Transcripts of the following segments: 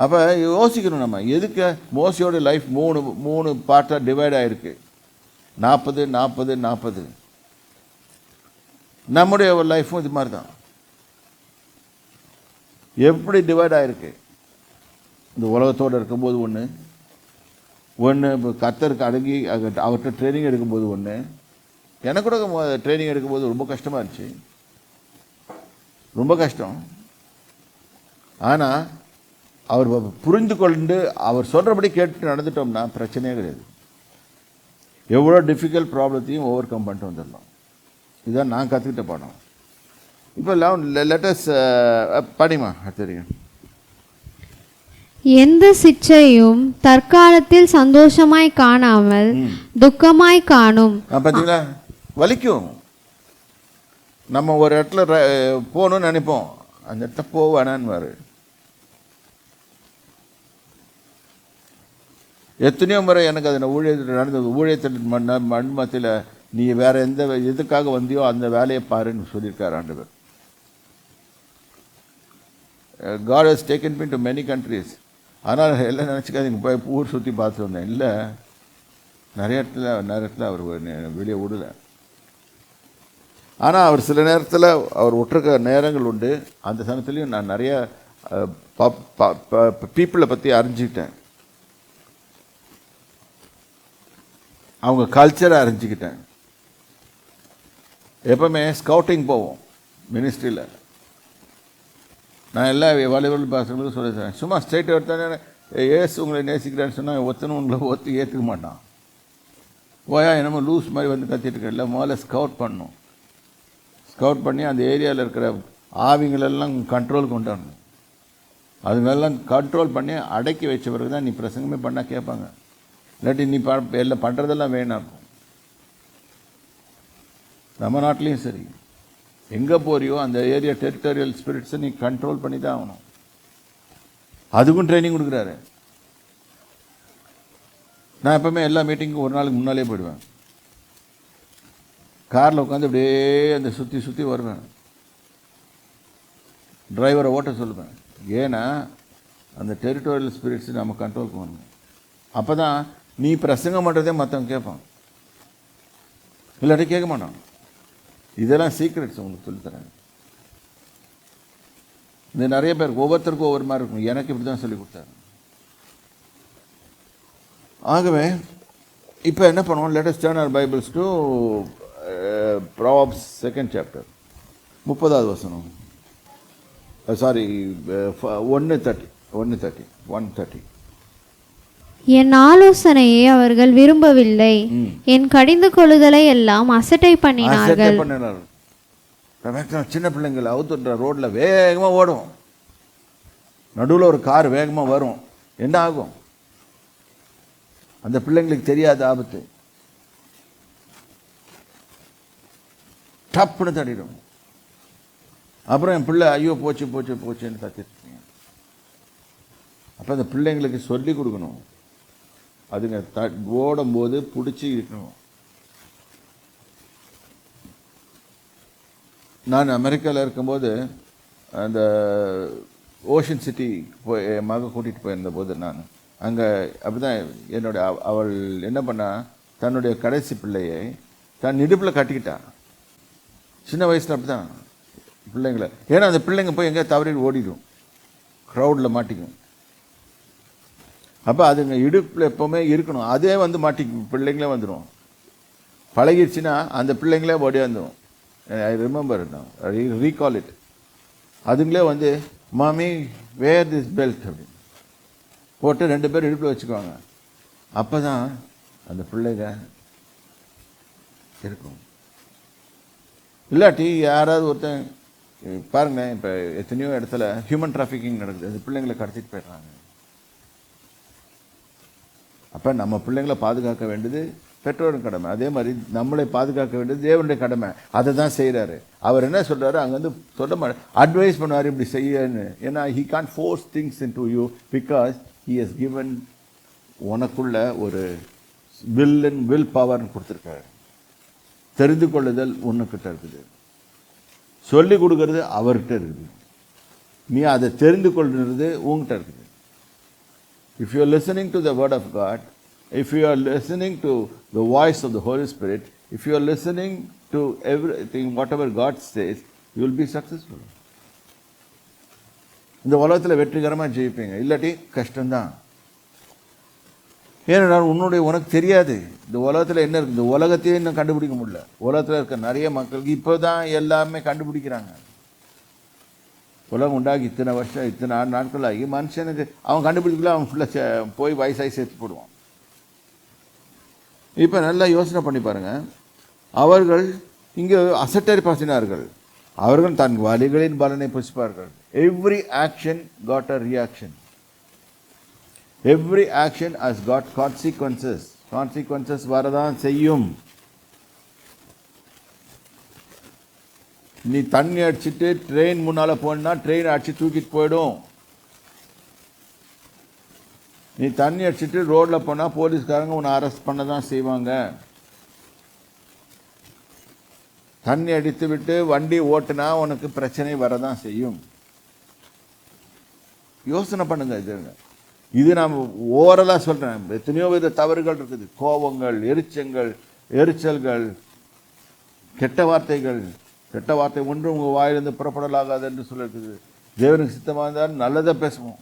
அப்போ யோசிக்கணும் நம்ம. எதுக்கு மோசியோட லைஃப் மூணு மூணு பார்ட்டாக டிவைட் ஆகிருக்கு நாற்பது நாற்பது நாற்பது நம்முடைய லைஃப்பும் இது மாதிரி தான் எப்படி டிவைட் ஆகிருக்கு இந்த உலகத்தோடு இருக்கும்போது ஒன்று ஒன்று இப்போ கத்தருக்கு அடங்கி அவர்கிட்ட ட்ரைனிங் எடுக்கும்போது ஒன்று எனக்கு கூட ட்ரைனிங் எடுக்கும்போது ரொம்ப கஷ்டமாக இருந்துச்சு. ரொம்ப கஷ்டம். ஆனால் அவர் புரிந்து கொண்டு அவர் சொல்கிறபடி கேட்டு நடந்துட்டோம்னா பிரச்சனையே கிடையாது. எவ்வளோ டிஃபிகல்ட் ப்ராப்ளத்தையும் ஓவர் கம் பண்ணிட்டு வந்துடலாம் இதுதான் நான் கற்றுக்கிட்ட பாடம். இப்போ லெவன் லெட்டஸ் படிமா தெரியும் எந்த சிற்றையும் தற்காலத்தில் சந்தோஷமாய் காணாமல் துக்கமாய் காணும். பார்த்தீங்களா வலிக்கும். நம்ம ஒரு இடத்துல போகணும்னு நினைப்போம். அந்த இடத்த போவானான்னு எத்தனையோ முறை எனக்கு அது ஊழியத்தில் நடந்தது ஊழியத்தில் மண் மண் மத்தியில் நீ வேற எந்த வே- எதுக்காக வந்தியோ அந்த வேலையை பாருன்னு சொல்லியிருக்கார் ஆண்டவர் God has taken been to many countries ஆனால் எல்லாம் நினச்சிக்காதீங்க போய் ஊர் சுற்றி பார்த்து வந்தேன் இல்லை நிறைய இடத்துல நேரத்தில் அவர் வெளியே விடலை ஆனால் அவர் சில நேரத்தில் அவர் விட்டுருக்க நேரங்கள் உண்டு அந்த சமயத்துலேயும் நான் நிறைய பீப்புளை பற்றி அறிஞ்சிக்கிட்டேன் அவங்க கல்ச்சரை அறிஞ்சிக்கிட்டேன். எப்பவுமே ஸ்கவுட்டிங் போவோம் மினிஸ்ட்ரியில் நான் எல்லா வாலிபல் பாசங்களுக்கும் சொல்லித்தரேன் சும்மா ஸ்டேட் எடுத்தானே ஏசு உங்களை நேசிக்கிறேன்னு சொன்னால் ஒத்தனும் உங்களை ஒத்து ஏற்றுக்க மாட்டான். ஓயா என்னமோ லூஸ் மாதிரி வந்து கத்திட்டு இல்லை முதல்ல ஸ்கவுட் பண்ணணும். ஸ்கவுட் பண்ணி அந்த ஏரியாவில் இருக்கிற ஆவிங்களெல்லாம் கண்ட்ரோல் கொண்டு வரணும் அதுங்களெல்லாம் கண்ட்ரோல் பண்ணி அடக்கி வச்ச பிறகு தான் நீ பிரசங்கமே பண்ணால் கேட்பாங்க. இல்லாட்டி நீ ப எல்லாம் பண்ணுறதெல்லாம் வேணாம். இருக்கும் நம்ம நாட்டிலையும் சரி. எங்கே போறியோ அந்த ஏரியா டெரிட்டோரியல் ஸ்பிரிட்ஸை நீ கண்ட்ரோல் பண்ணி தான் ஆகணும். அதுக்கும் ட்ரைனிங் கொடுக்குறாரு. நான் எப்பவுமே எல்லா மீட்டிங்கும் ஒரு நாளுக்கு முன்னாலே போயிடுவேன். காரில் உட்காந்து அப்படியே அந்த சுற்றி சுற்றி வருவேன். டிரைவரை ஓட்ட சொல்லுவேன். ஏன்னா அந்த டெரிட்டோரியல் ஸ்பிரிட்ஸ் நம்ம கண்ட்ரோலுக்கு வரணும் அப்போ தான் நீ பிரசங்கம் பண்ணுறதே மற்றவங்க கேட்பான் இல்லாட்டி கேட்க மாட்டான் இதெல்லாம் சீக்ரெட்ஸ் உங்களுக்கு சொல்லித்தரேன் இது நிறைய பேருக்கு ஒவ்வொருத்தருக்கும் ஒவ்வொரு மாதிரி இருக்கும். எனக்கு இப்படி தான் சொல்லி கொடுத்தாரு. ஆகவே இப்போ என்ன பண்ணுவோம்? Latest turner Bibles to props second chapter முப்பதாவது வசனம். சாரி ஒன்று தேர்ட்டி ஒன்று தேர்ட்டி ஒன் தேர்ட்டி என் ஆலோசனையை அவர்கள் விரும்பவில்லை. என் கடிந்து கொள்ளுதலை எல்லாம் அசட்டை பண்ணினார்கள். பண்ணினார் சின்ன பிள்ளைங்களை அவுத்துன்ற ரோட்டில் வேகமாக ஓடும் நடுவில் ஒரு கார் வேகமாக வரும். என்ன ஆகும்? அந்த பிள்ளைங்களுக்கு தெரியாத ஆபத்து. டப்புன்னு தட்டிடும் அப்புறம் என் பிள்ளை ஐயோ போச்சு போச்சு போச்சுன்னு கத்திருக்கீங்க அப்போ அந்த பிள்ளைங்களுக்கு சொல்லி கொடுக்கணும். அதுங்க த ஓடும்போது பிடிச்சி இருக்கணும் நான் அமெரிக்காவில் இருக்கும்போது அந்த ஓஷன் சிட்டி போய் என் மக கூட்டிகிட்டு போயிருந்த போது நான் அங்கே அப்படி தான் என்னுடைய அவ- அவள் என்ன பண்ணா தன்னுடைய கடைசி பிள்ளையை தன் இடுப்பில் கட்டிக்கிட்டா. சின்ன வயசில் அப்படி தான் பிள்ளைங்களை. ஏன்னா அந்த பிள்ளைங்க போய் எங்கேயா தவறி ஓடிடும். க்ரௌடில் மாட்டிக்கும். அப்போ அதுங்க இடுப்பில் எப்போவுமே இருக்கணும். அதே வந்து மாட்டிக்கு பிள்ளைங்களே வந்துடும் பழகிடுச்சுன்னா அந்த பிள்ளைங்களே ஓடியாந்துடும் I remember I recall it அதுங்களே வந்து மாமி வேர் திஸ் பெல்ட் அப்படின்னு. போட்டு ரெண்டு பேரும் இடுப்பில் வச்சுக்குவாங்க. அப்போ தான் அந்த பிள்ளைங்க இருக்கும். இல்லாட்டி யாராவது ஒருத்தன் பாருங்களேன் இப்போ எத்தனையோ இடத்துல ஹியூமன் டிராஃபிக்கிங் நடக்குது. அந்த பிள்ளைங்களை கடத்திட்டு போயிடுறாங்க. அப்போ நம்ம பிள்ளைங்களை பாதுகாக்க வேண்டியது பெற்றோரின் கடமை. அதே மாதிரி நம்மளை பாதுகாக்க வேண்டியது தேவனுடைய கடமை. அதை தான் செய்கிறாரு அவர் என்ன சொல்றாரு? அங்கேருந்து சொல்ல மாட்டார் அட்வைஸ் பண்ணுவார் இப்படி செய்யன்னு. ஏன்னா he can force things into you because he has given உனக்குள்ள ஒரு வில் அண்ட் வில் பவர்னு கொடுத்துருக்காரு. தெரிந்து கொள்ளுதல் ஒன்றுக்கிட்ட இருக்குது. சொல்லி கொடுக்கறது அவர்கிட்ட இருக்குது. நீ அதை தெரிந்து கொள்கிறது உங்ககிட்ட இருக்குது. If you are listening to the Word of God, if you are listening to the voice of the Holy Spirit, if you are listening to everything, whatever God says, you will be successful. இந்த உலகத்தில் வெற்றிகரமாக ஜெயிப்பீங்க இல்லாட்டி கஷ்டம்தான் ஏனென்றால் உன்னுடைய உனக்கு தெரியாது இந்த உலகத்தில் என்ன இருக்குது இந்த உலகத்தையே இன்னும் கண்டுபிடிக்க முடியல உலகத்தில் இருக்க நிறைய மக்களுக்கு இப்போ தான் எல்லாமே கண்டுபிடிக்கிறாங்க உலகம் உண்டாகி இத்தனை வருஷம் இத்தனை ஆறு நாட்கள் ஆகி மனுஷனுக்கு அவன் கண்டுபிடிக்கல அவன் ஃபுல்லாக போய் வயசாகி சேர்த்து போடுவான் இப்போ நல்லா யோசனை பண்ணி பாருங்கள் அவர்கள் இங்கே அசட்டரி பசினார்கள் அவர்கள் தன் வழிகளின் பலனை புசிப்பார்கள் every action got a reaction every action has got consequences consequences வரதான் செய்யும் நீ தண்ணி அடிச்சுட்டு ட்ரெயின் முன்னால் போனா ட்ரெயின் அடிச்சு தூக்கிட்டு போயிடும். நீ தண்ணி அடிச்சிட்டு ரோட்டில் போனால் போலீஸ்காரங்க உன்னை அரெஸ்ட் பண்ண தான் செய்வாங்க. தண்ணி அடித்து விட்டு வண்டி ஓட்டுனா உனக்கு பிரச்சனை வரதான் செய்யும். யோசனை பண்ணுங்க இது. இது நான் ஓரலாக சொல்கிறேன் எத்தனையோ வித தவறுகள் இருக்குது. கோபங்கள் எரிச்சங்கள் எரிச்சல்கள் கெட்ட வார்த்தைகள் கெட்ட வார்த்தை ஒன்றும் உங்கள் வாயிலிருந்து புறப்படலாகாது என்று சொல்லியிருக்குது. தேவனுக்கு சித்தமாக இருந்தால் நல்லதை பேசுவோம்.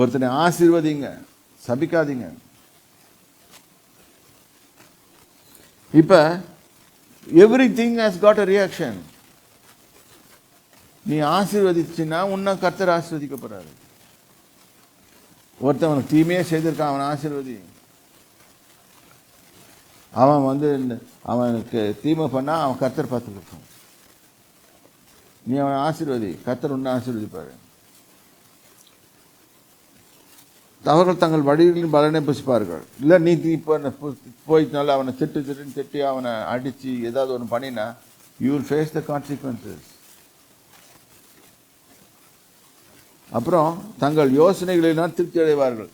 ஒருத்தனை ஆசீர்வதிங்க சபிக்காதீங்க. இப்போ everything has got a reaction நீ ஆசீர்வதிச்சுன்னா உன்னை கர்த்தர் ஆசீர்வதிக்க போகிறாரு ஒருத்தன் தீமையே செய்திருக்கான் அவன் ஆசீர்வதி. அவன் வந்து அவனுக்கு தீமை பண்ணால் அவன் கர்த்தர் பார்த்துக்கிட்டான் நீ அவனை ஆசீர்வதி கத்தர் ஒன்று ஆசீர்வதிப்பாரு. அவர்கள் தங்கள் வழிகளின் பலனை புசிப்பார்கள். இல்லை நீ இப்போ போயிட்டனால அவனை திட்டு திட்டுன்னு திட்டி அவனை அடித்து ஏதாவது ஒன்று பண்ணினா you will face the consequences அப்புறம் தங்கள் யோசனைகளினால் திருப்தி அடைவார்கள்.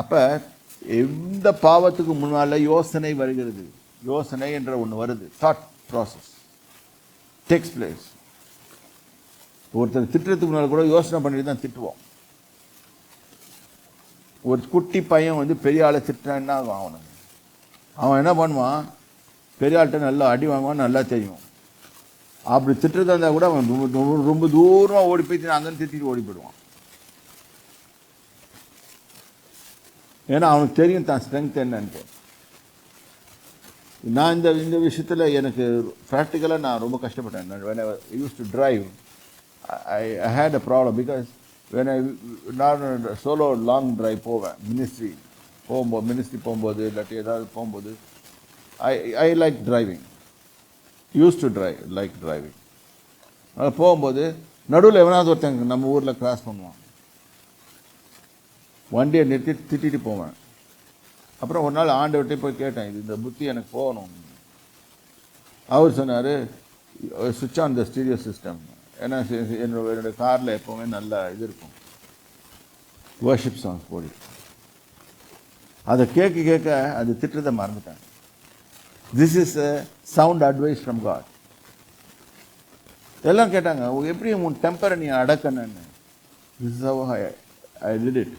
அப்போ எந்த பாவத்துக்கு முன்னால் யோசனை வருகிறது? யோசனை என்ற ஒன்று வருது. தாட் ப்ராசஸ் டேக்ஸ் பிளேஸ் ஒருத்தர் திட்டுறதுக்கு முன்னால் கூட யோசனை பண்ணிட்டு தான் திட்டுவோம். ஒரு குட்டி பையன் வந்து பெரிய ஆளை திட்டுறான் என்ன ஆகும் அவனுக்கு? அவன் என்ன பண்ணுவான்? பெரிய ஆள்கிட்ட நல்லா அடி வாங்குவான் நல்லா தெரியும். அப்படி திட்டுறதா இருந்தால் கூட அவன் ரொம்ப ரொம்ப- ரொம்ப தூரமாக ஓடி போய் அங்கேருந்து திட்டிட்டு ஓடி போயிடுவான். ஏன்னா அவனுக்கு தெரியும் தான் ஸ்ட்ரென்த் என்னன்ட்டு. நான் இந்த இந்த விஷயத்தில் எனக்கு ப்ராக்டிக்கலாக நான் ரொம்ப கஷ்டப்பட்டேன். when I use to drive I I had a problem because when I நான் சோலோ லாங் ட்ரைவ் போவேன் மினிஸ்ட்ரி போகும்போது மினிஸ்ட்ரி போகும்போது இல்லாட்டி ஏதாவது போகும்போது I I like driving use to drive like driving போகும்போது நடுவில் எவனாவது ஒருத்தங்க நம்ம ஊரில் கிராஸ் பண்ணுவான். வண்டியை நிறுத்தி திட்டிட்டு போவேன். அப்புறம் ஒரு நாள் ஆண்டவர்கிட்ட போய் கேட்டேன் இது இந்த புத்தி எனக்கு போகணும். அவர் சொன்னார் சுவிட்ச் ஆன் த ஸ்டீரியோ சிஸ்டம் ஏன்னா என்னோட என்னோட காரில் எப்போவுமே நல்ல இது இருக்கும். வர்ஷிப் சாங்ஸ் போடி. அதை கேட்க கேட்க அது திட்டுறதை மறந்துட்டேன். This is a sound advice from God எல்லாம் கேட்டாங்க "உ- எப்படி உன் டெம்பரை நீ அடக்கணுன்னு this is how I I did it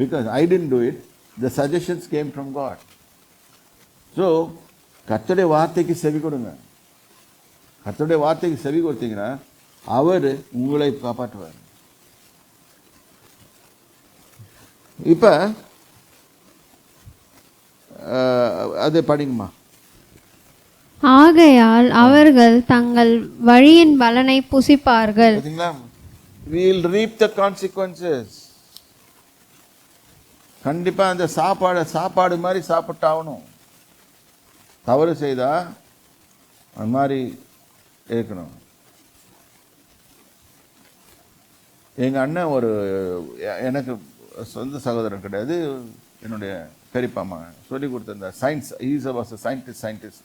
because I didn't do it the suggestions came from God. So கர்த்தருடைய வார்த்தைக்கு செவி கொடுங்க. கர்த்தருடைய வார்த்தைக்கு செவி கொடுத்தீங்கன்னா அவர் உங்களை காப்பாற்றுவார். இப்போ அது படிங்கம்மா. ஆகையால் அவர்கள் தங்கள் வழியின் பலனை புசிப்பார்கள். வீல் ரீப் த கான்சிக்வன்சஸ் கண்டிப்பாக அந்த சாப்பாடை சாப்பாடு மாதிரி சாப்பிட்டாகணும். தவறு செய்தால் அந்த மாதிரி இருக்கணும். எங்கள் அண்ணன் ஒரு எனக்கு சொந்த சகோதரன் கிடையாது. என்னுடைய பெரியப்பாமா சொல்லி கொடுத்த science is was a scientist scientist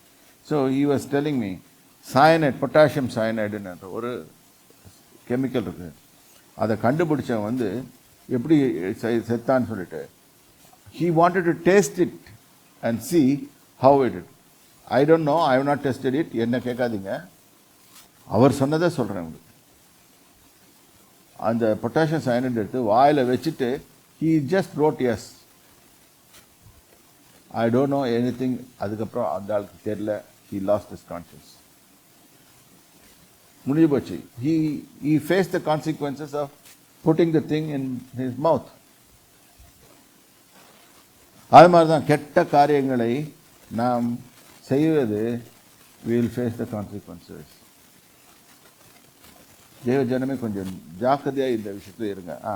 so he was telling me cyanide potassium சயனைடுன்னு ஒரு கெமிக்கல் இருக்குது அதை கண்டுபிடிச்சவன் வந்து எப்படி செத்தான்னு சொல்லிட்டு he wanted to taste it and see how it is. I don't know I have not tested it என்ன கேட்காதீங்க. அவர் சொன்னதை சொல்கிறேன் உங்களுக்கு. அந்த பொட்டாசியம் சயனைட் எடுத்து வாயில் வச்சுட்டு he just wrote as I don't know anything அதுக்கப்புறம் அந்த ஆளுக்கு தெரில ஹீ லாஸ்ட் இஸ் கான்ஷியஸ் முடிஞ்சு போச்சு. He he face the consequences of putting the thing in his mouth அது மாதிரி தான் கெட்ட காரியங்களை நாம் செய்வது வில் ஃபேஸ் த கான்சிக்வன்சஸ் தேவ ஜனமே கொஞ்சம் ஜாக்கிரதையாக இந்த விஷயத்தில் இருங்க. ஆ.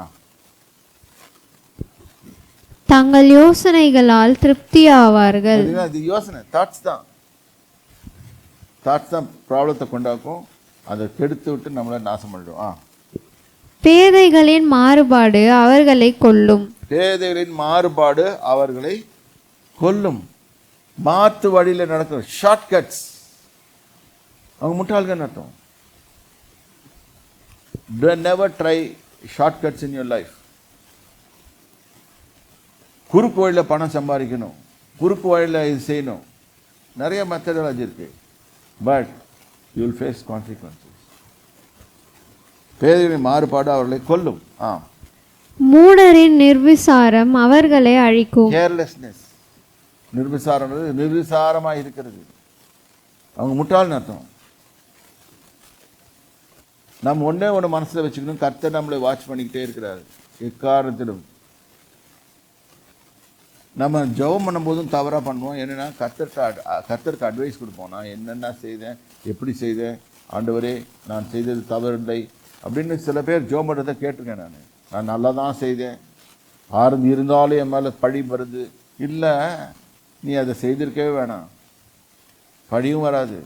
தங்கள் யோசனைகளால் திருப்தி ஆவார்கள்? இது யோசனை தாட்ஸ் தான். தாட்ஸ் தான் ப்ராப்ளத்தை கொண்டாக்கும் அதை கெடுத்து விட்டு நம்மளை நாசம் பண்ணிடும். ஆ. பேதைகளின் மாறுபாடு அவர்களை கொல்லும். பேதைகளின் மாறுபாடு அவர்களை கொல்லும். மாற்று வழியில் நடக்கிற ஷார்ட்கட்ஸ் அவங்க முட்டாள்கள் அர்த்தம்? Never try shortcuts in your life குறுக்கு வழியில் பணம் சம்பாதிக்கணும். குறுக்கு வழியில் இது செய்யணும். நிறைய மெத்தடாலஜி இருக்கு. But you will face consequences பேதைகளின் மாறுபாடு அவர்களை கொல்லும். ஆ. மூடரின் நிர்விசாரம் அவர்களை அழிக்கும். கேர்லெஸ்னஸ் நிர்விசாரம் நிர்விசாரமாக இருக்கிறது. அவங்க முட்டாள்னு அர்த்தம். நம்ம ஒன்றே ஒன்று மனசில் வச்சுக்கணும். கர்த்தர் நம்மளை வாட்ச் பண்ணிக்கிட்டே இருக்கிறாரு. எக்காரணத்திலும். நம்ம ஜெபம் பண்ணும்போதும் தவறாக பண்ணுவோம். என்னென்னா அ- கர்த்தருக்கு அட்வைஸ் கொடுப்போம். நான் என்னென்ன செய்தேன்? எப்படி செய்தேன்? ஆண்டவரே நான் செய்தது தவறில்லை. அப்படின்னு சில பேர் ஜெபம் பண்ணுறதை கேட்டிருக்கேன் நான். நான் நல்லா தான் செய்தேன். ஆறு இருந்தாலும் என் மேலே பழி வருது. இல்லை நீ அதை செய்திருக்கவே வேணாம். பழியும் வராது.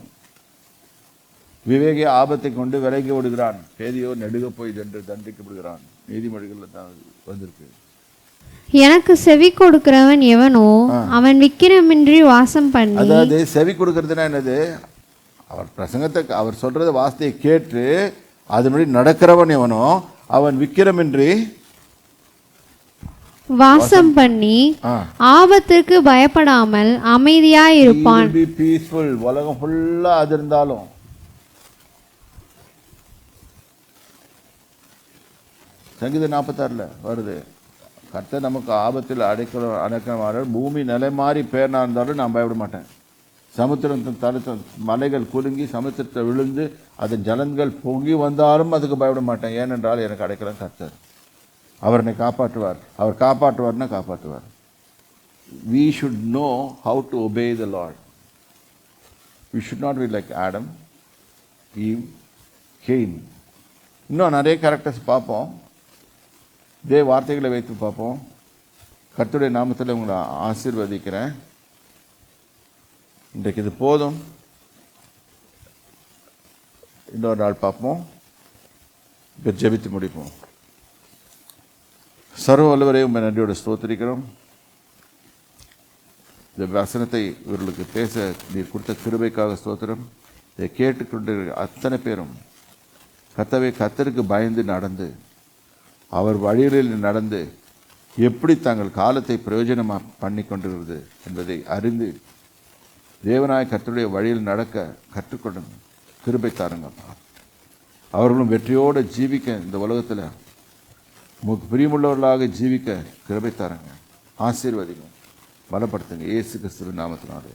விவேகி ஆபத்தை கொண்டு விலகி விடுகிறான் பேதியோ நெடுக போய் சென்று தண்டிக்கப்படுகிறான். நீதிமொழிகளில் தான் வந்திருக்கு. எனக்கு செவி கொடுக்கிறவன் எவனோ அவன் விக்கிரமின்றி வாசம் பண்ணி அதாவது செவி கொடுக்கறதுனா என்னது? அவர் பிரசங்கத்தை அவர் சொல்றத வார்த்தையை கேட்டு அதன்படி நடக்கிறவன் எவனோ அவன் விக்கிரமின்றி வாசம் பண்ணி ஆ. ஆபத்திற்கு பயப்படாமல் அமைதியாய் இருப்பான் பீஸ்ஃபுல் உலகம் ஃபுல்லா அது இருந்தாலும். சங்கீதம் நாற்பத்தாறில் வருது. கர்த்தர் நமக்கு ஆபத்தில் அடைக்கல அடைக்கிறவாறு பூமி நிலை மாறி பேர்னா இருந்தாலும் நான் பயப்பட மாட்டேன். சமுத்திரம் தடுத்த மலைகள் குலுங்கி சமுத்திரத்தை விழுந்து அதன் ஜலங்கள் பொங்கி வந்தாலும் அதுக்கு பயப்பட மாட்டேன். ஏனென்றால் எனக்கு அடைக்கலாம் கர்த்தர். அவர் என்னை காப்பாற்றுவார். அவர் காப்பாற்றுவார்னா காப்பாற்றுவார். We should know how to obey the Lord we should not be like Adam Eve Cain. இன்னும் நிறைய கேரக்டர்ஸ் பார்ப்போம். இதே வார்த்தைகளை வைத்து பார்ப்போம். கர்த்தருடைய நாமத்தில் உங்களை ஆசீர்வதிக்கிறேன். இன்றைக்கு இது போதும். இன்னொரு நாள் பார்ப்போம். இப்போ ஜெபித்து முடிப்போம். சர்வ வல்லவரே உங்கள் நன்றியோட ஸ்தோத்திரிக்கிறோம். இந்த வசனத்தை இவர்களுக்கு பேச நீர் கொடுத்த கிருபைக்காக ஸ்தோத்திரம். இதை கேட்டுக்கொண்டு அத்தனை பேரும் கத்தவை கத்தருக்கு பயந்து நடந்து அவர் வழிகளில் நடந்து எப்படி தங்கள் காலத்தை பிரயோஜனமாக பண்ணி கொண்டிருக்கிறது என்பதை அறிந்து தேவனாய கர்த்தருடைய வழியில் நடக்க கற்றுக்கொள்ளுங்கள் கிருபை தாருங்கப்பா அவர்களும் வெற்றியோடு ஜீவிக்க இந்த உலகத்தில் உங்களுக்கு பிரியமுள்ளவர்களாக ஜீவிக்க கிருபை தாருங்க ஆசீர்வதிங்க. பலப்படுத்துங்க. இயேசு கிறிஸ்துவின் நாமத்தினாலே.